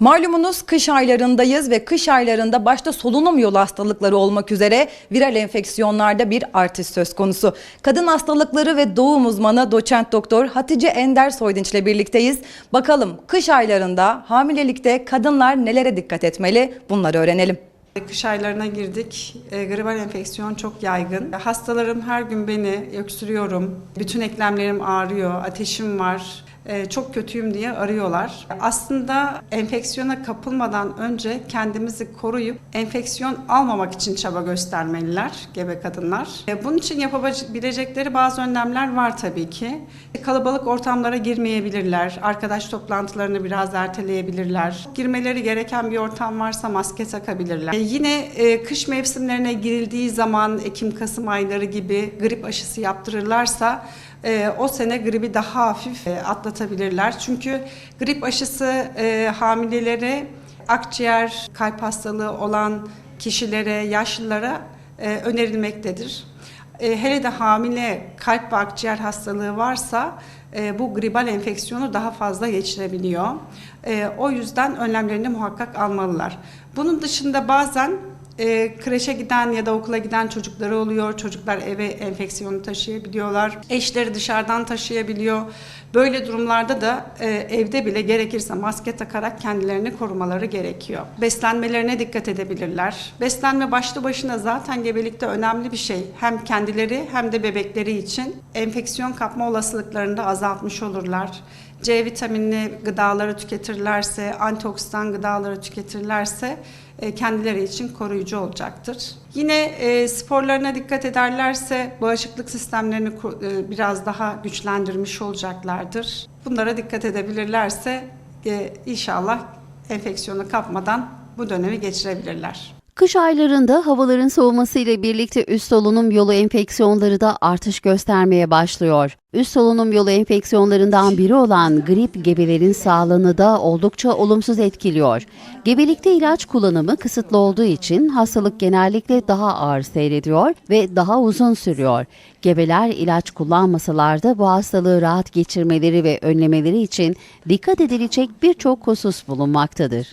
Malumunuz kış aylarındayız ve kış aylarında başta solunum yolu hastalıkları olmak üzere viral enfeksiyonlarda bir artış söz konusu. Kadın hastalıkları ve doğum uzmanı doçent doktor Hatice Ender Soydinç ile birlikteyiz. Bakalım kış aylarında hamilelikte kadınlar nelere dikkat etmeli bunları öğrenelim. Kış aylarına girdik. E, gribal enfeksiyon çok yaygın. Hastalarım her gün beni öksürüyorum, bütün eklemlerim ağrıyor, ateşim var, çok kötüyüm diye arıyorlar. Aslında enfeksiyona kapılmadan önce kendimizi koruyup enfeksiyon almamak için çaba göstermeliler gebe kadınlar. E, bunun için yapabilecekleri bazı önlemler var tabii ki. Kalabalık ortamlara girmeyebilirler, arkadaş toplantılarını biraz erteleyebilirler. Girmeleri gereken bir ortam varsa maske takabilirler. E, yine e, kış mevsimlerine girildiği zaman Ekim-Kasım ayları gibi grip aşısı yaptırırlarsa e, o sene gribi daha hafif e, atlatabilirler. Çünkü grip aşısı e, hamilelere, akciğer, kalp hastalığı olan kişilere, yaşlılara e, önerilmektedir. E, hele de hamile kalp ve akciğer hastalığı varsa e, bu gribal enfeksiyonu daha fazla geçirebiliyor. E, o yüzden önlemlerini muhakkak almalılar. Bunun dışında bazen e, kreşe giden ya da okula giden çocukları oluyor. Çocuklar eve enfeksiyonu taşıyabiliyorlar. Eşleri dışarıdan taşıyabiliyor. Böyle durumlarda da e, evde bile gerekirse maske takarak kendilerini korumaları gerekiyor. Beslenmelerine dikkat edebilirler. Beslenme başlı başına zaten gebelikte önemli bir şey. Hem kendileri hem de bebekleri için enfeksiyon kapma olasılıklarını da azaltmış olurlar. C vitaminli gıdaları tüketirlerse, antioksidan gıdaları tüketirlerse e, kendileri için koruyucu olacaktır. Yine e, sporlarına dikkat ederlerse bağışıklık sistemlerini e, biraz daha güçlendirmiş olacaklardır. Bunlara dikkat edebilirlerse inşallah enfeksiyonu kapmadan bu dönemi geçirebilirler. Kış aylarında havaların soğumasıyla birlikte üst solunum yolu enfeksiyonları da artış göstermeye başlıyor. Üst solunum yolu enfeksiyonlarından biri olan grip gebelerin sağlığını da oldukça olumsuz etkiliyor. Gebelikte ilaç kullanımı kısıtlı olduğu için hastalık genellikle daha ağır seyrediyor ve daha uzun sürüyor. Gebeler ilaç kullanmasalar da bu hastalığı rahat geçirmeleri ve önlemeleri için dikkat edilecek birçok husus bulunmaktadır.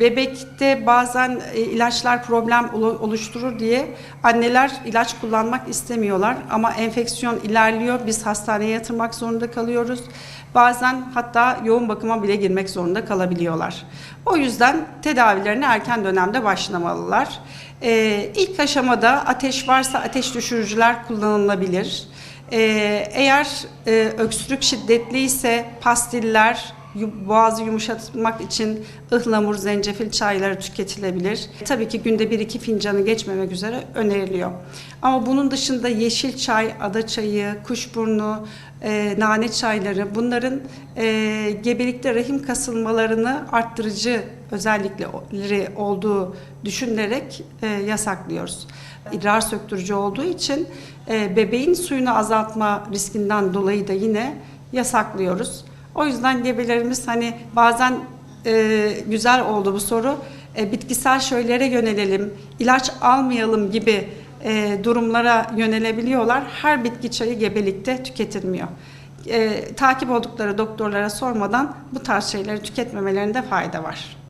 Bebekte bazen e, ilaçlar problem olu- oluşturur diye anneler ilaç kullanmak istemiyorlar ama enfeksiyon ilerliyor. Biz hastaneye yatırmak zorunda kalıyoruz. Bazen hatta yoğun bakıma bile girmek zorunda kalabiliyorlar. O yüzden tedavilerine erken dönemde başlamalılar. Ee, ilk aşamada ateş varsa ateş düşürücüler kullanılabilir. Ee, eğer e, öksürük şiddetliyse pastiller, boğazı yumuşatmak için ıhlamur, zencefil çayları tüketilebilir. Tabii ki günde 1-2 fincanı geçmemek üzere öneriliyor. Ama bunun dışında yeşil çay, ada çayı, kuşburnu, e, nane çayları bunların e, gebelikte rahim kasılmalarını arttırıcı özellikleri olduğu düşünülerek e, yasaklıyoruz. İdrar söktürücü olduğu için e, bebeğin suyunu azaltma riskinden dolayı da yine yasaklıyoruz. O yüzden gebelerimiz hani bazen e, güzel oldu bu soru. E, bitkisel şeylere yönelelim, ilaç almayalım gibi e, durumlara yönelebiliyorlar. Her bitki çayı gebelikte tüketilmiyor. E, takip oldukları doktorlara sormadan bu tarz şeyleri tüketmemelerinde fayda var.